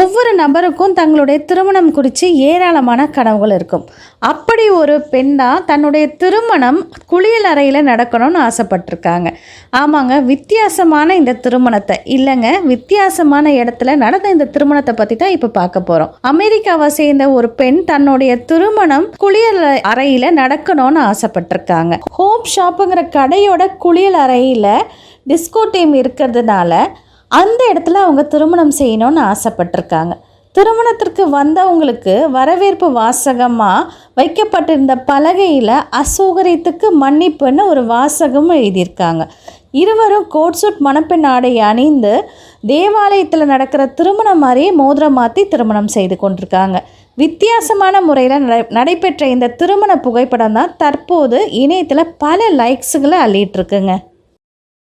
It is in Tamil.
ஒவ்வொரு நபருக்கும் தங்களுடைய திருமணம் குறித்து ஏராளமான கனவுகள் இருக்கும். அப்படி ஒரு பெண் தான் தன்னுடைய திருமணம் குளியல் அறையில் நடக்கணும்னு ஆசைப்பட்டிருக்காங்க. ஆமாங்க வித்தியாசமான இந்த திருமணத்தை. இல்லைங்க வித்தியாசமான இடத்துல நடந்த இந்த திருமணத்தை பற்றி தான் இப்போ பார்க்க போகிறோம் அமெரிக்காவை சேர்ந்த ஒரு பெண் தன்னுடைய திருமணம் குளியல் அறையில் நடக்கணும்னு ஆசைப்பட்டிருக்காங்க. ஹோம் ஷாப்புங்கிற கடையோட குளியல் அறையில் டிஸ்கோ டீம் இருக்கிறதுனால அந்த இடத்துல அவங்க திருமணம் செய்யணும்னு ஆசைப்பட்டிருக்காங்க. திருமணத்திற்கு வந்தவங்களுக்கு வரவேற்பு வாசகமாக வைக்கப்பட்டிருந்த பலகையில் அசௌகரியத்துக்கு மன்னிப்புன்னு ஒரு வாசகமும் எழுதியிருக்காங்க. இருவரும் கோட் சூட் மணப்பெண் ஆடை அணிந்து தேவாலயத்தில் நடக்கிற திருமணம் மாதிரியே மோதிரம் மாற்றி திருமணம் செய்து கொண்டிருக்காங்க. வித்தியாசமான முறையில் நடை நடைபெற்ற இந்த திருமண புகைப்படம் தான் தற்போது இணையத்தில் பல லைக்ஸுகளை அள்ளிட்டுருக்குங்க